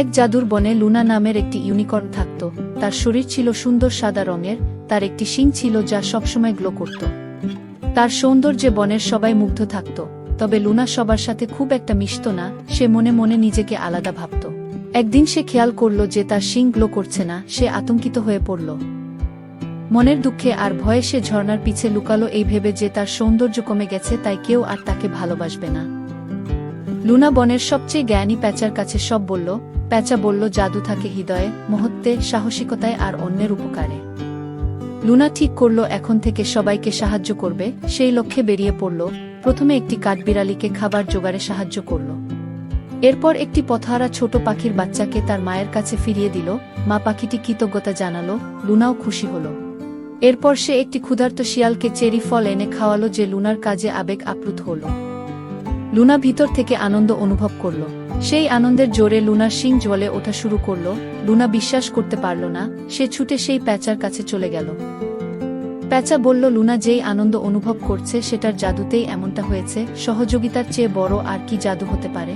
এক জাদুর বনে লুনা নামের একটি ইউনিকর্ন থাকত। তার শরীর ছিল সুন্দর সাদা রঙের, তার একটি শিং ছিল যা সবসময় গ্লো করত। তার সৌন্দর্যে বনের সবাই মুগ্ধ থাকত, তবে লুনা সবার সাথে খুব একটা মিশত না, সে মনে মনে নিজেকে আলাদা ভাবত। একদিন সে খেয়াল করল যে তার শিং গ্লো করছে না, সে আতঙ্কিত হয়ে পড়ল। মনের দুঃখে আর ভয়ে সে ঝর্ণার পিছে লুকালো এই ভেবে যে তার সৌন্দর্য কমে গেছে, তাই কেউ আর তাকে ভালোবাসবে না। লুনা বনের সবচেয়ে জ্ঞানী প্যাচার কাছে সব বলল, প্যাচা বলল, জাদু থাকে হৃদয়ে, মহত্বে, সাহসিকতায় আর অন্যের উপকারে। লুনা ঠিক করল, এখন থেকে সবাইকে সাহায্য করবে। সেই লক্ষ্যে বেরিয়ে পড়ল। প্রথমে একটি কাঠবিড়ালিকে খাবার জোগাড়ে সাহায্য করল। এরপর একটি পথহারা ছোট পাখির বাচ্চাকে তার মায়ের কাছে ফিরিয়ে দিল। মা পাখিটি কৃতজ্ঞতা জানালো, লুনাও খুশি হল। এরপর সে একটি ক্ষুধার্ত শিয়ালকে চেরি ফল এনে খাওয়ালো, যে লুনার কাজে আবেগ আপ্লুত হল। লুনা ভিতর থেকে আনন্দ অনুভব করল। সেই আনন্দের জোরে লুনার শিং জলে ওঠা শুরু করল। লুনা বিশ্বাস করতে পারল না, সে ছুটে সেই প্যাচার কাছে চলে গেল। প্যাচা বলল, লুনা যেই আনন্দ অনুভব করছে, সেটার জাদুতেই এমনটা হয়েছে, সহযোগিতার চেয়ে বড় আর কি জাদু হতে পারে?